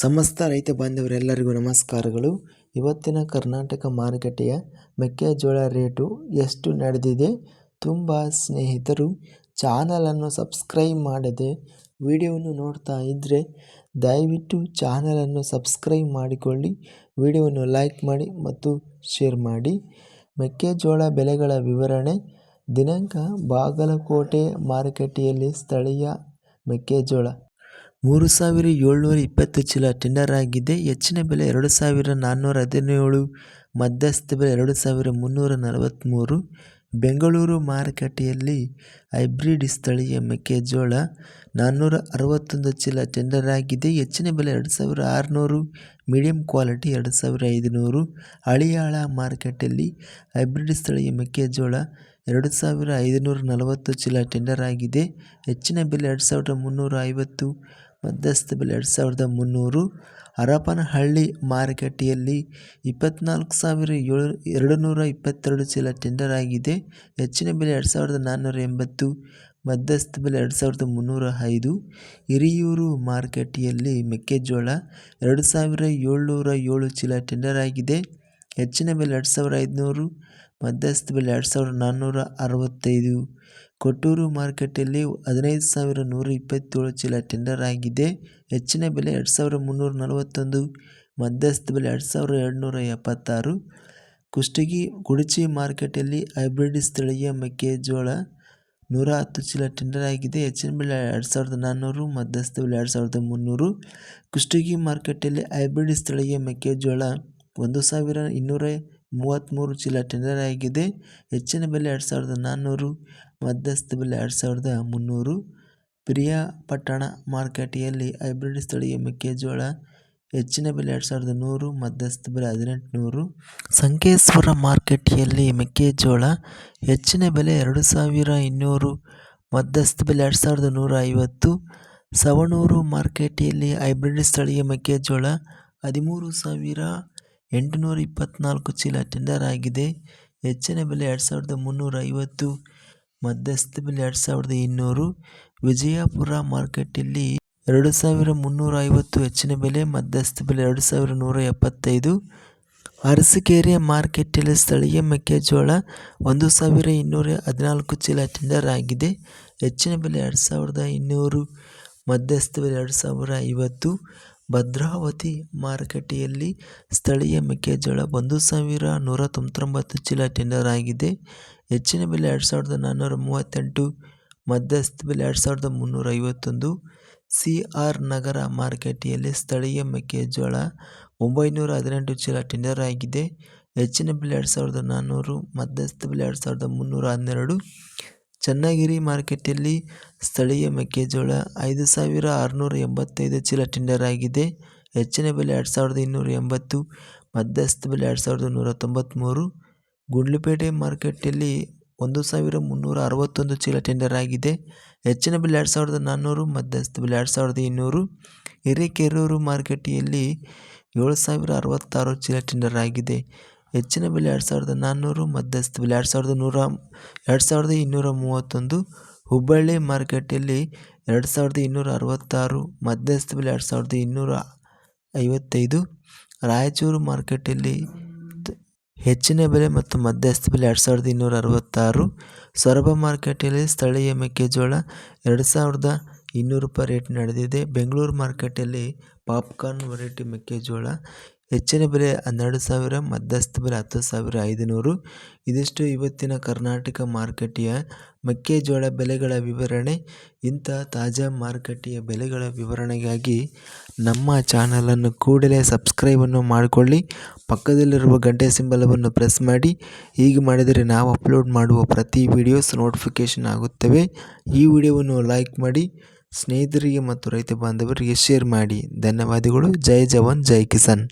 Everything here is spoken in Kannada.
ಸಮಸ್ತ ರೈತ ಬಾಂಧವರೆಲ್ಲರಿಗೂ ನಮಸ್ಕಾರಗಳು. ಇವತ್ತಿನ ಕರ್ನಾಟಕ ಮಾರುಕಟ್ಟೆಯ ಮೆಕ್ಕೆಜೋಳ ರೇಟು ಎಷ್ಟು ನಡೆದಿದೆ ತುಂಬ ಸ್ನೇಹಿತರು ಚಾನಲನ್ನು ಸಬ್ಸ್ಕ್ರೈಬ್ ಮಾಡದೆ ವಿಡಿಯೋವನ್ನು ನೋಡ್ತಾ ಇದ್ದರೆ ದಯವಿಟ್ಟು ಚಾನಲನ್ನು ಸಬ್ಸ್ಕ್ರೈಬ್ ಮಾಡಿಕೊಳ್ಳಿ, ವಿಡಿಯೋವನ್ನು ಲೈಕ್ ಮಾಡಿ ಮತ್ತು ಶೇರ್ ಮಾಡಿ. ಮೆಕ್ಕೆಜೋಳ ಬೆಲೆಗಳ ವಿವರಣೆ, ದಿನಾಂಕ ಬಾಗಲಕೋಟೆ ಮಾರುಕಟ್ಟೆಯಲ್ಲಿ ಸ್ಥಳೀಯ ಮೆಕ್ಕೆಜೋಳ. ಮೂರು ಸಾವಿರ ಏಳ್ನೂರ ಇಪ್ಪತ್ತು ಚೀಲ ಟೆಂಡರ್ ಆಗಿದೆ. ಹೆಚ್ಚಿನ ಬೆಲೆ ಎರಡು ಸಾವಿರ ನಾನ್ನೂರ ಹದಿನೇಳು, ಮಧ್ಯಸ್ಥ ಬೆಲೆ ಎರಡು ಸಾವಿರ ಮುನ್ನೂರ ನಲವತ್ತ್ಮೂರು ಬೆಂಗಳೂರು ಮಾರುಕಟ್ಟೆಯಲ್ಲಿ ಹೈಬ್ರಿಡ್ ಸ್ಥಳೀಯ ಮೆಕ್ಕೆಜೋಳ ನಾನ್ನೂರ ಅರವತ್ತೊಂದು ಚೀಲ ಟೆಂಡರ್ ಆಗಿದೆ. ಹೆಚ್ಚಿನ ಬೆಲೆ ಎರಡು ಸಾವಿರ ಆರುನೂರು ಮೀಡಿಯಂ ಕ್ವಾಲಿಟಿ ಎರಡು ಸಾವಿರ ಐದುನೂರು. ಹಳಿಯಾಳ ಮಾರುಕಟ್ಟೆಯಲ್ಲಿ ಹೈಬ್ರಿಡ್ ಸ್ಥಳೀಯ ಮೆಕ್ಕೆಜೋಳ ಎರಡು ಸಾವಿರ ಐದುನೂರ ನಲವತ್ತು ಚೀಲ ಟೆಂಡರ್ ಆಗಿದೆ. ಹೆಚ್ಚಿನ ಬೆಲೆ ಎರಡು ಸಾವಿರದ ಮುನ್ನೂರ ಐವತ್ತು ಮಧ್ಯಸ್ಥ ಬೆಲೆ ಎರಡು ಸಾವಿರದ ಮುನ್ನೂರು ಹರಪನಹಳ್ಳಿ ಮಾರುಕಟ್ಟೆಯಲ್ಲಿ ಇಪ್ಪತ್ತ್ನಾಲ್ಕು ಸಾವಿರ ಏಳು ಎರಡು ನೂರ ಇಪ್ಪತ್ತೆರಡು ಚೀಲ ಟೆಂಡರ್ ಆಗಿದೆ. ಹೆಚ್ಚಿನ ಬೆಲೆ ಎರಡು ಸಾವಿರದ ನಾನ್ನೂರ ಎಂಬತ್ತು ಮಧ್ಯಸ್ಥ ಬೆಲೆ ಎರಡು ಸಾವಿರದ ಮುನ್ನೂರ ಐದು, ಹಿರಿಯೂರು ಮಾರುಕಟ್ಟೆಯಲ್ಲಿ ಮೆಕ್ಕೆಜೋಳ ಎರಡು ಸಾವಿರ ಏಳ್ನೂರ ಏಳು ಚೀಲ ಟೆಂಡರ್ ಆಗಿದೆ. ಹೆಚ್ಚಿನ ಬೆಲೆ ಎರಡು ಸಾವಿರ ಐದುನೂರು ಮಧ್ಯಸ್ಥ ಬೆಲೆ ಎರಡು ಸಾವಿರದ ನಾನ್ನೂರ ಅರವತ್ತೈದು. ಕೊಟ್ಟೂರು ಮಾರುಕಟ್ಟೆಯಲ್ಲಿ ಹದಿನೈದು ಸಾವಿರ ನೂರ ಇಪ್ಪತ್ತೇಳು ಚೀಲ ಟೆಂಡರ್ ಆಗಿದೆ. ಹೆಚ್ಚಿನ ಬೆಲೆ ಎರಡು ಸಾವಿರ ಮುನ್ನೂರ ನಲವತ್ತೊಂದು ಮಧ್ಯಸ್ಥ ಬೆಲೆ ಎರಡು ಸಾವಿರ ಎರಡುನೂರ ಎಪ್ಪತ್ತಾರು. ಕುಷ್ಟಗಿ, ಕುಡಚಿ ಮಾರುಕಟ್ಟೆಯಲ್ಲಿ ಹೈಬ್ರಿಡ್ ಸ್ಥಳೀಯ ಮೆಕ್ಕೆಜೋಳ ನೂರ ಹತ್ತು ಚೀಲ ಟೆಂಡರ್ ಆಗಿದೆ. ಹೆಚ್ಚಿನ ಬೆಲೆ ಎರಡು ಸಾವಿರದ ನಾನ್ನೂರು ಮಧ್ಯಸ್ಥ ಬೆಲೆ ಎರಡು ಸಾವಿರದ ಮುನ್ನೂರು. ಕುಷ್ಟಗಿ ಮಾರುಕಟ್ಟೆಯಲ್ಲಿ ಹೈಬ್ರಿಡ್ ಸ್ಥಳೀಯ ಮೆಕ್ಕೆಜೋಳ ಒಂದು ಸಾವಿರ ಇನ್ನೂರ ಮೂವತ್ತ್ಮೂರು ಚೀಲ ಟೆಂಡರ್ ಆಗಿದೆ. ಹೆಚ್ಚಿನ ಬೆಲೆ ಎರಡು ಸಾವಿರದ ನಾನ್ನೂರು, ಮಧ್ಯಸ್ಥ ಬೆಲೆ ಎರಡು ಸಾವಿರದ ಮುನ್ನೂರು. ಪಿರಿಯಾಪಟ್ಟಣ ಮಾರುಕಟ್ಟೆಯಲ್ಲಿ ಹೈಬ್ರಿಡ್ ಸ್ಥಳೀಯ ಮೆಕ್ಕೆಜೋಳ ಹೆಚ್ಚಿನ ಬೆಲೆ ಎರಡು ಸಾವಿರದ ನೂರು, ಮಧ್ಯಸ್ಥ ಬೆಲೆ ಹದಿನೆಂಟುನೂರು. ಸಂಕೇಶ್ವರ ಮಾರ್ಕೆಟಿಯಲ್ಲಿ ಮೆಕ್ಕೆಜೋಳ ಹೆಚ್ಚಿನ ಬೆಲೆ ಎರಡು ಸಾವಿರ ಇನ್ನೂರು, ಮಧ್ಯಸ್ಥ ಬೆಲೆ ಎರಡು ಸಾವಿರದ ನೂರ ಐವತ್ತು. ಸವಣೂರು ಮಾರ್ಕೆಟಿಯಲ್ಲಿ ಹೈಬ್ರಿಡ್ ಸ್ಥಳೀಯ ಮೆಕ್ಕೆಜೋಳ ಹದಿಮೂರು ಸಾವಿರ ಎಂಟುನೂರ ಇಪ್ಪತ್ತ್ನಾಲ್ಕು ಚೀಲ ಟೆಂಡರ್ ಆಗಿದೆ. ಹೆಚ್ಚಿನ ಬೆಲೆ ಎರಡು ಸಾವಿರದ ಮುನ್ನೂರ ಐವತ್ತು ಮಧ್ಯಸ್ಥ ಬೆಲೆ ಎರಡು ಸಾವಿರದ ಇನ್ನೂರು. ವಿಜಯಪುರ ಮಾರ್ಕೆಟಲ್ಲಿ ಎರಡು ಸಾವಿರ ಮುನ್ನೂರ ಐವತ್ತು ಹೆಚ್ಚಿನ ಬೆಲೆ, ಮಧ್ಯಸ್ಥ ಬೆಲೆ ಎರಡು ಸಾವಿರ ನೂರ ಎಪ್ಪತ್ತೈದು ಅರಸೀಕೆರೆ ಮಾರ್ಕೆಟಲ್ಲಿ ಸ್ಥಳೀಯ ಮೆಕ್ಕೆಜೋಳ ಒಂದು ಸಾವಿರ ಇನ್ನೂರ ಹದಿನಾಲ್ಕು ಚೀಲ ಟೆಂಡರ್ ಆಗಿದೆ. ಹೆಚ್ಚಿನ ಬೆಲೆ ಎರಡು ಸಾವಿರದ ಇನ್ನೂರು, ಮಧ್ಯಸ್ಥ ಬೆಲೆ ಎರಡು ಸಾವಿರ ಐವತ್ತು. ಭದ್ರಾವತಿ ಮಾರುಕಟ್ಟೆಯಲ್ಲಿ ಸ್ಥಳೀಯ ಮೆಕ್ಕೆಜೋಳ ಒಂದು ಸಾವಿರ ನೂರ ತೊಂಬತ್ತೊಂಬತ್ತು ಚೀಲ ಟೆಂಡರ್ ಆಗಿದೆ. ಹೆಚ್ಚಿನ ಬೆಲೆ ಎರಡು ಸಾವಿರದ ನಾನ್ನೂರ ಮೂವತ್ತೆಂಟು, ಮಧ್ಯಸ್ಥ ಬೆಲೆ ಎರಡು ಸಾವಿರದ ಮುನ್ನೂರ ಐವತ್ತೊಂದು. ಸಿ ಆರ್ ನಗರ ಮಾರುಕಟ್ಟೆಯಲ್ಲಿ ಸ್ಥಳೀಯ ಮೆಕ್ಕೆಜೋಳ ಒಂಬೈನೂರ ಹದಿನೆಂಟು ಚೀಲ ಟೆಂಡರ್ ಆಗಿದೆ. ಹೆಚ್ಚಿನ ಬೆಲೆ ಎರಡು ಸಾವಿರದ ನಾನ್ನೂರು, ಮಧ್ಯಸ್ಥ ಬೆಲೆ ಎರಡು ಸಾವಿರದ ಮುನ್ನೂರ ಹನ್ನೆರಡು. ಚನ್ನಗಿರಿ ಮಾರುಕಟ್ಟೆಯಲ್ಲಿ ಸ್ಥಳೀಯ ಮೆಕ್ಕೆಜೋಳ ಐದು ಸಾವಿರ ಆರುನೂರ ಎಂಬತ್ತೈದು ಚೀಲ ಟೆಂಡರ್ ಆಗಿದೆ. ಹೆಚ್ಚಿನ ಬೆಲೆ ಎರಡು ಸಾವಿರದ ಇನ್ನೂರ ಎಂಬತ್ತು, ಮಧ್ಯಸ್ಥ ಬೆಲೆ ಎರಡು ಸಾವಿರದ ನೂರ ತೊಂಬತ್ತ್ಮೂರು ಗುಂಡ್ಲುಪೇಟೆ ಮಾರುಕಟ್ಟೆಯಲ್ಲಿ ಒಂದು ಸಾವಿರ ಮುನ್ನೂರ ಅರವತ್ತೊಂದು ಚೀಲ ಟೆಂಡರ್ ಆಗಿದೆ. ಹೆಚ್ಚಿನ ಬೆಲೆ ಎರಡು ಸಾವಿರದ ನಾನ್ನೂರು, ಮಧ್ಯಸ್ಥ ಬೆಲೆ ಎರಡು ಸಾವಿರದ ಇನ್ನೂರು. ಹಿರೇಕೆರೂರು ಮಾರ್ಕೆಟಿಯಲ್ಲಿ ಏಳು ಸಾವಿರ ಅರವತ್ತಾರು ಚೀಲ ಟೆಂಡರ್ ಆಗಿದೆ. ಹೆಚ್ಚಿನ ಬೆಲೆ ಎರಡು ಸಾವಿರದ ನಾನ್ನೂರು ಮಧ್ಯಸ್ಥ ಬೆಲೆ ಎರಡು ಸಾವಿರದ ನೂರ, ಎರಡು ಸಾವಿರದ ಇನ್ನೂರ ಮೂವತ್ತೊಂದು, ಹುಬ್ಬಳ್ಳಿ ಮಾರುಕಟ್ಟೆಯಲ್ಲಿ ಎರಡು ಸಾವಿರದ ಇನ್ನೂರ ಅರವತ್ತಾರು, ಮಧ್ಯಸ್ಥ ಬೆಲೆ ಎರಡು ಸಾವಿರದ ಇನ್ನೂರ ಐವತ್ತೈದು, ರಾಯಚೂರು ಮಾರ್ಕೆಟಲ್ಲಿ ಹೆಚ್ಚಿನ ಬೆಲೆ ಮತ್ತು ಮಧ್ಯಸ್ಥ ಬೆಲೆ ಎರಡು ಸಾವಿರದ ಇನ್ನೂರ ಅರವತ್ತಾರು, ಸೊರಬ ಮಾರುಕಟ್ಟೆಯಲ್ಲಿ ಸ್ಥಳೀಯ ಮೆಕ್ಕೆಜೋಳ ಎರಡು ಸಾವಿರದ ಇನ್ನೂರು ರೂಪಾಯಿ ರೇಟ್ ನಡೆದಿದೆ. ಬೆಂಗಳೂರು ಮಾರುಕಟ್ಟೆಯಲ್ಲಿ ಪಾಪ್ಕಾರ್ನ್ ವೆರೈಟಿ ಮೆಕ್ಕೆಜೋಳ ಹೆಚ್ಚಿನ ಬೆಲೆ ಹನ್ನೆರಡು ಸಾವಿರ, ಮಧ್ಯಸ್ಥ ಬೆಲೆ ಹತ್ತು ಸಾವಿರ, ಐದುನೂರು. ಇದಿಷ್ಟು ಇವತ್ತಿನ ಕರ್ನಾಟಕ ಮಾರುಕಟ್ಟೆಯ ಮೆಕ್ಕೆಜೋಳ ಬೆಲೆಗಳ ವಿವರಣೆ. ಇಂಥ ತಾಜಾ ಮಾರುಕಟ್ಟೆಯ ಬೆಲೆಗಳ ವಿವರಣೆಗಾಗಿ ನಮ್ಮ ಚಾನಲನ್ನು ಕೂಡಲೇ ಸಬ್ಸ್ಕ್ರೈಬನ್ನು ಮಾಡಿಕೊಳ್ಳಿ. ಪಕ್ಕದಲ್ಲಿರುವ ಗಂಟೆ ಸಿಂಬಲವನ್ನು ಪ್ರೆಸ್ ಮಾಡಿ. ಹೀಗೆ ಮಾಡಿದರೆ ನಾವು ಅಪ್ಲೋಡ್ ಮಾಡುವ ಪ್ರತಿ ವಿಡಿಯೋಸ್ ನೋಟಿಫಿಕೇಷನ್ ಆಗುತ್ತವೆ. ಈ ವಿಡಿಯೋವನ್ನು ಲೈಕ್ ಮಾಡಿ. ಸ್ನೇಹಿತರಿಗೆ ಮತ್ತು ರೈತ ಬಾಂಧವರಿಗೆ ಶೇರ್ ಮಾಡಿ. ಧನ್ಯವಾದಗಳು. ಜೈ ಜವಾನ್, ಜೈ ಕಿಸಾನ್.